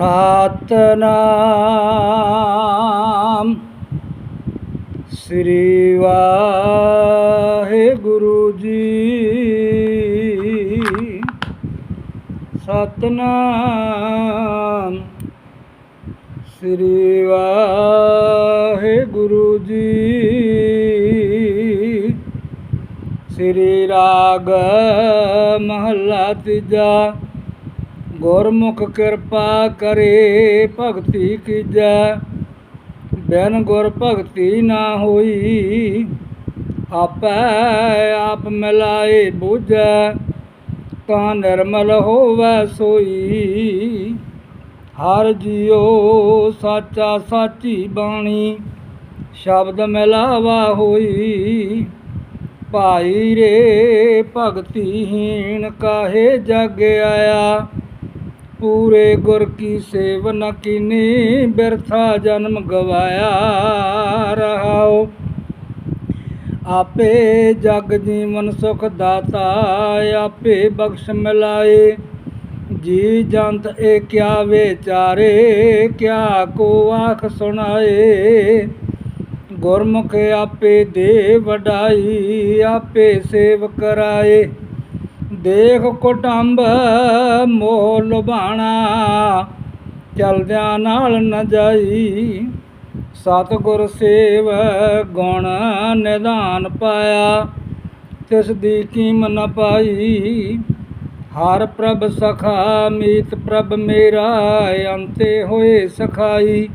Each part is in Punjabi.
ਸਤਨਾਮ। ਸ੍ਰੀ ਵਾਹਿਗੁਰੂ ਜੀ। ਸਤਨਾਮ। ਸ੍ਰੀ ਵਾਹਿਗੁਰੂ ਜੀ। ਸ੍ਰੀ ਰਾਗ ਮਹੱਲਾ ਤੀਜਾ। ਗੁਰਮੁਖ ਕਿਰਪਾ ਕਰੇ, ਭਗਤੀ ਕੀਜੈ। ਬਿਨ ਗੁਰ ਭਗਤੀ ਨਾ ਹੋਈ, ਆਪੈ ਆਪ ਮਿਲਾਏ ਬੁਝੈ। ਤਾਂ ਨਿਰਮਲ ਹੋਵੈ ਸੋਈ, ਹਰ ਜੀਉ ਸਾਚਾ ਸਾਚੀ ਬਾਣੀ। ਸ਼ਬਦ ਮਿਲਾਵਾ ਹੋਈ, ਭਾਈ ਰੇ ਭਗਤੀਹੀਣ ਕਾਹੇ ਜਗ ਆਇਆ। ਪੂਰੇ ਗੁਰ ਕੀ ਸੇਵ ਨ ਕੀਨੀ, ਬਿਰਥਾ ਜਨਮ ਗਵਾਇਆ ਰਹਾਓ ਆਪੇ ਜਗ ਜੀਵਨ ਸੁਖ ਦਾਤਾ, ਆਪੇ ਬਖਸ਼ ਮਿਲਾਏ। ਜੀ ਜੰਤ ਏ ਕਿਆ ਵਿਚਾਰੇ, ਕਿਆ ਕੋ ਆਖ ਸੁਣਾਏ। ਗੁਰਮੁਖ ਆਪੇ ਦੇ ਵਡਾਈ, ਆਪੇ ਸੇਵ ਕਰਾਏ। ਦੇਖ ਕੁਟੰਬ ਮੋਹ ਲੁਭਾਣਾ ਚਲਦਿਆਂ ਨਾਲ ਨ ਜਾਈ। ਸਤਿਗੁਰ ਸੇਵ ਗੁਣ ਨਿਧਾਨ ਪਾਇਆ, ਤਿਸ ਦੀ ਕੀਮ ਨ ਪਾਈ। ਹਰ ਪ੍ਰਭ ਸਖਾ ਮੀਤ ਪ੍ਰਭ ਮੇਰਾ, ਅੰਤੇ ਹੋਏ ਸਖਾਈ।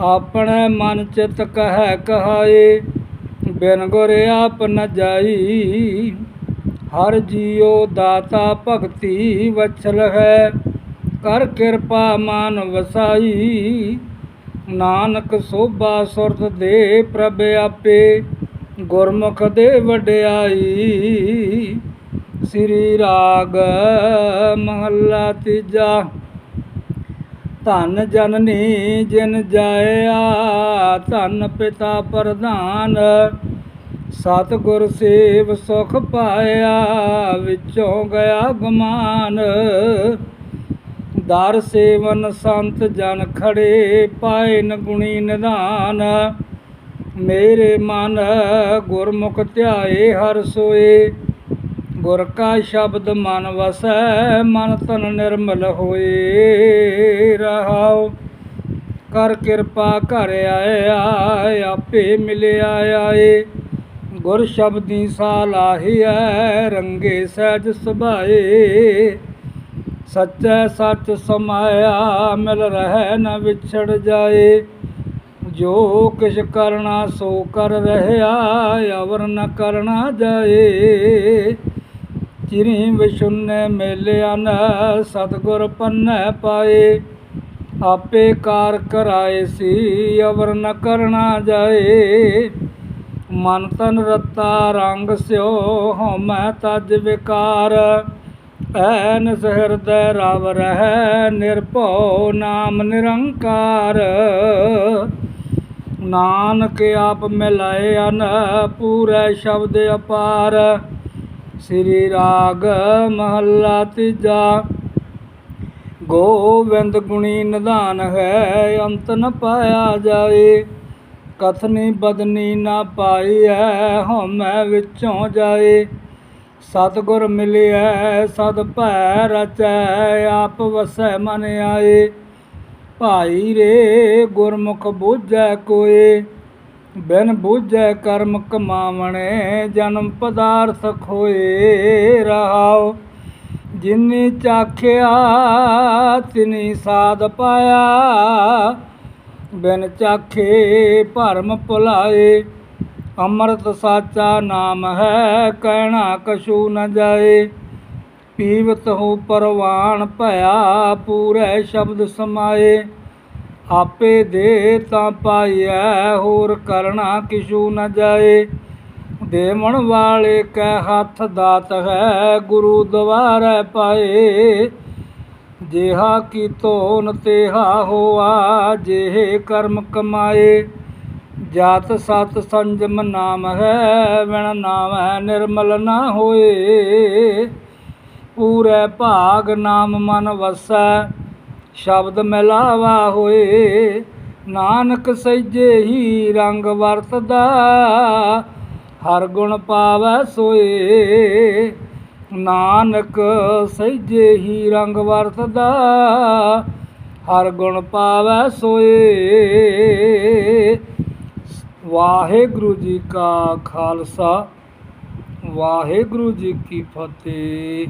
ਆਪਣੇ ਮਨ ਚਿਤ ਕਹਿ ਕਹਾਏ, ਬਿਨ ਗੁਰ ਆਪ ਨ ਜਾਈ। ਹਰ ਜੀਉ ਦਾਤਾ ਭਗਤੀ ਵਛਲ ਹੈ, ਕਰ ਕਿਰਪਾ ਮਾਨ ਵਸਾਈ। ਨਾਨਕ ਸੋਭਾ ਸੁਰਤ ਦੇ ਪ੍ਰਭ ਆਪੇ, ਗੁਰਮੁਖ ਦੇ ਵਡਿਆਈ। ਸ੍ਰੀ ਰਾਗ ਮਹੱਲਾ ਤੀਜਾ, ਧਨ ਜਨਨੀ ਜਿਨ ਜਾਇਆ, ਧਨ ਪਿਤਾ ਪ੍ਰਧਾਨ। ਸਤਿਗੁਰ ਸੇਵ ਸੁਖ ਪਾਇਆ, ਵਿੱਚੋਂ ਗਿਆ ਗਮਾਨ ਦਰ ਸੇਵਨ ਸੰਤ ਜਨ ਖੜੇ, ਪਾਏ ਨਗੁਣੀ ਗੁਣੀ ਨਿਧਾਨ ਮੇਰੇ ਮਨ ਗੁਰਮੁਖ ਧਿਆਏ, ਹਰ ਸੋਏ। ਗੁਰ ਕਾ ਸ਼ਬਦ ਮਨ ਵਸੈ, ਮਨ ਤਨ ਨਿਰਮਲ ਹੋਏ। ਰਹਾਉ, ਕਰ ਕਿਰਪਾ ਘਰ ਆਇਆ ਆਪੇ ਮਿਲਿਆ ਆਏ। ਗੁਰ ਸ਼ਬਦੀ ਸਾਲਾਹੀਐ ਰੰਗੇ ਸਹਿਜ ਸੁਭਾਏ। ਸੱਚੈ ਸੱਚ ਸਮਾਇਆ, ਮਿਲ ਰਹਿ ਨ ਵਿਛੜ ਜਾਏ। ਜੋ ਕਿਛ ਕਰਨਾ ਸੋ ਕਰ ਰਹਿਆ, ਅਵਰ ਨ ਕਰਨਾ ਜਾਏ। ਚਿਰੀ ਵਿਸ਼ੁੰਨੇ ਮੇਲਿਆ ਨ ਸਤਗੁਰ ਪੰਨੈ ਪਾਏ। ਆਪੇ ਕਾਰ ਕਰਾਏ ਸੀ, ਅਵਰ ਨ ਕਰਨਾ ਜਾਏ। ਮਨ ਤਨ ਰਤਾ ਰੰਗ ਸਿਓ ਹਉਮੈ ਤਜ ਵਿਕਾਰ। ਐਨ ਹਿਰਦੈ ਰਵ ਰਹਿ, ਨਿਰਭਉ ਨਾਮ ਨਿਰੰਕਾਰ। ਨਾਨਕ ਆਪ ਮਿਲਾਏ ਅਨ, ਪੂਰੇ ਸ਼ਬਦ ਅਪਾਰ। ਸ੍ਰੀ ਰਾਗ ਮਹੱਲਾ ਤੀਜਾ। ਗੋਵਿੰਦ ਗੁਣੀ ਨਿਧਾਨ ਹੈ, ਅੰਤ ਨ ਪਾਇਆ ਜਾਏ। ਕਥਨੀ ਬਦਨੀ ਨਾ ਪਾਈਐ, ਹਉਮੈ ਵਿੱਚੋਂ ਜਾਏ। ਸਤਿਗੁਰ ਮਿਲਿਐ, ਸਦ ਭੈ ਰਚੈ, ਆਪ ਵਸੈ ਮਨ ਆਏ। ਭਾਈ ਰੇ, ਗੁਰਮੁਖ ਬੂਝੈ ਕੋਏ। ਬਿਨ ਬੂਝੈ ਕਰਮ ਕਮਾਵਣੇ, ਜਨਮ ਪਦਾਰਥ ਖੋਏ ਰਹਾਉ। ਜਿਨੀ ਚਾਖਿਆ, ਤਿਨੀ ਸਾਧ ਪਾਇਆ। ਬਿਨ ਚਾਖੇ ਭਰਮ ਭੁਲਾਏ, ਅੰਮ੍ਰਿਤ ਸਾਚਾ ਨਾਮ ਹੈ, ਕਹਿਣਾ ਕਛੂ ਨ ਜਾਏ। ਪੀਵਤ ਹੋ ਪਰਵਾਨ ਭਇਆ, ਪੂਰੇ ਸ਼ਬਦ ਸਮਾਏ। ਆਪੇ ਦੇ ਤਾਂ ਪਾਈਐ, ਹੋਰ ਕਰਨਾ ਕਿਛੂ ਨ ਜਾਏ। ਦੇਵਣ ਵਾਲੇ ਕੈ ਹੱਥ ਦਾਤ ਹੈ, ਗੁਰੂ ਦਵਾਰੈ ਪਾਏ। ਜਿਹਾ ਕੀ ਤੋਨ ਤੇਹਾ ਹੋਆ, ਜਿਹੇ ਕਰਮ ਕਮਾਏ। ਜਾਤ ਸਤ ਸੰਜਮ ਨਾਮ ਹੈ, ਵਿਣ ਨਾਮ ਹੈ, ਨਿਰਮਲ ਨਾ ਹੋਏ। ਪੂਰੇ ਭਾਗ ਨਾਮ ਮਨ ਵਸੈ, ਸ਼ਬਦ ਮਿਲਾਵਾ ਹੋਏ। ਨਾਨਕ ਸਹਿਜੇ ਹੀ ਰੰਗ ਵਰਤਦਾ, ਹਰ ਗੁਣ ਪਾਵੈ ਸੋਏ। ਨਾਨਕ ਸਹਿਜੇ ਹੀ ਰੰਗ ਵਰਤਦਾ, ਹਰ ਗੁਣ ਪਾਵੈ ਸੋਏ। ਵਾਹਿਗੁਰੂ ਜੀ ਕਾ ਖਾਲਸਾ, ਵਾਹਿਗੁਰੂ ਜੀ ਕੀ ਫਤਿਹ।